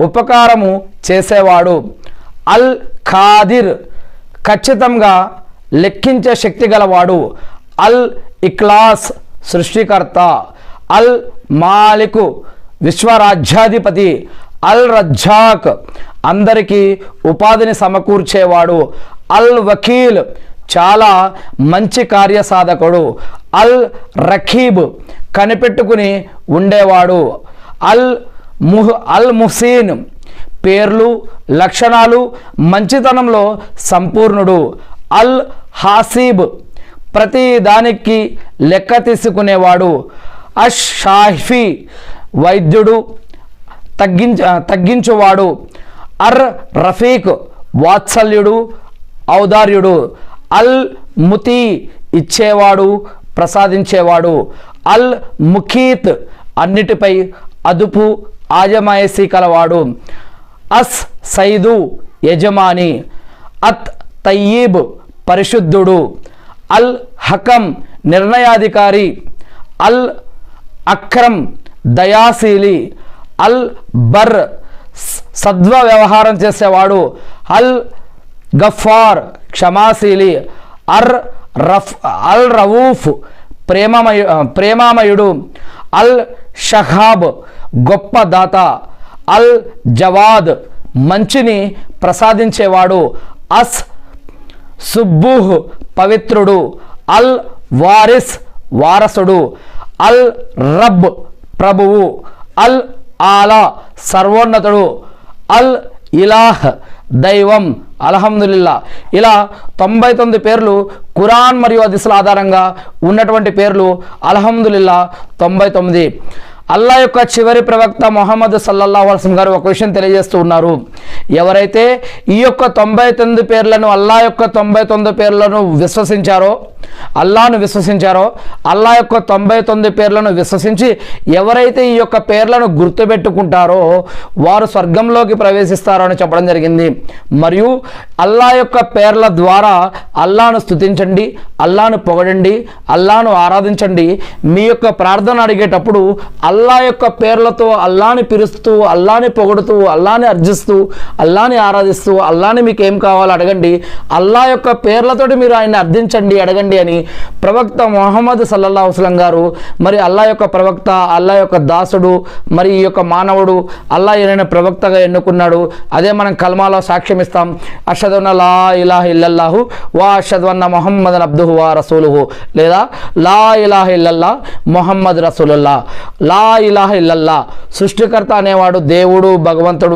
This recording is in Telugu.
ఉపకారము చేసేవాడు. అల్ ఖాదిర్ ఖచ్చితంగా లెక్కించే శక్తి గలవాడు. అల్ ఇక్లాస్ సృష్టికర్త. అల్ మాలికు విశ్వరాజ్యాధిపతి. అల్ రజ్జాక్ అందరికీ ఉపాధిని సమకూర్చేవాడు. అల్ వకీల్ చాలా మంచి కార్యసాధకుడు. అల్ రఖీబ్ కనిపెట్టుకుని ఉండేవాడు. అల్ ముహ్ అల్ ముహ్సీన్. పేర్లు లక్షణాలు మంచితనంలో సంపూర్ణుడు. అల్ హాసీబ్. ప్రతి దానికి లెక్క తీసుకునేవాడు. అష్ షాఫీ వైద్యుడు తగ్గించ తగ్గించువాడు. అర్ రఫీక్. వాత్సల్యుడు ఔదార్యుడు. అల్ ముతి. ఇచ్చేవాడు ప్రసాదించేవాడు. అల్ ముఖీత్. అన్నిటిపై అదుపు ఆజమాయసి కలవాడు అస్ సైదు యజమాని. అత్ తయ్యీబ్ పరిశుద్ధుడు. అల్ హకం నిర్ణయాధికారి. అల్ అక్రమ్ దయాశీలి. అల్ బర్ సద్వ వ్యవహారం చేసేవాడు. అల్ గఫార్ క్షమాశీలి. అర్ రఫ్ అల్ రవూఫ్ ప్రేమమయ ప్రేమామయుడు. అల్ షహాబ్ గొప్ప దాత అల్ జవాద్ మంచిని ప్రసాదించేవాడు. అస్ సుబ్బుహ్ పవిత్రుడు. అల్ వారిస్ వారసుడు. అల్ రబ్ ప్రభువు. అల్ ఆలా సర్వోన్నతుడు. అల్ ఇలాహ్ దైవం. అల్హమ్దుల్లా ఇలా తొంభై తొమ్మిది పేర్లు కురాన్ మరియు హదీసుల ఆధారంగా ఉన్నటువంటి పేర్లు అల్హమ్దుల్లా తొంభై తొమ్మిది. అల్లా యొక్క చివరి ప్రవక్త మొహమ్మద్ సల్లల్లా వలసం గారు ఒక విషయం తెలియజేస్తూ ఉన్నారు. ఎవరైతే ఈ యొక్క తొంభై తొమ్మిది పేర్లను అల్లా యొక్క తొంభై తొమ్మిది పేర్లను విశ్వసించారో అల్లాను విశ్వసించారో అల్లా యొక్క తొంభై తొమ్మిది పేర్లను విశ్వసించి ఎవరైతే ఈ యొక్క పేర్లను గుర్తుపెట్టుకుంటారో వారు స్వర్గంలోకి ప్రవేశిస్తారో అని చెప్పడం జరిగింది. మరియు అల్లా యొక్క పేర్ల ద్వారా అల్లాను స్తుతించండి అల్లాను పొగడండి అల్లాను ఆరాధించండి. మీ యొక్క ప్రార్థన అడిగేటప్పుడు అల్లా యొక్క పేర్లతో అల్లాని పిలుస్తూ అల్లాని పొగుడుతూ అల్లాని అర్జిస్తూ అల్లాని ఆరాధిస్తూ అల్లాని మీకు ఏం కావాలో అడగండి. అల్లా యొక్క పేర్లతోటి మీరు ఆయన్ని అర్థించండి అడగండి అని ప్రవక్త మొహమ్మద్ సల్లల్లా హుస్లం గారు మరి అల్లా యొక్క ప్రవక్త అల్లా యొక్క దాసుడు మరి ఈ యొక్క మానవుడు అల్లా ఏదైనా ప్రవక్తగా ఎన్నుకున్నాడు. అదే మనం కల్మాలో సాక్ష్యం ఇస్తాం. అషదున్న లా ఇలాహ ఇల్లల్లాహు వా అషద్వన్న మొహమ్మద్ అబ్దుహు వా రసూలుహు. లేదా లా ఇలాహ ఇల్లల్లా మొహమ్మద్ రసూలుల్లా లా ఇలాహ ఇల్లల్లా సృష్టికర్త అనేవాడు దేవుడు భగవంతుడు.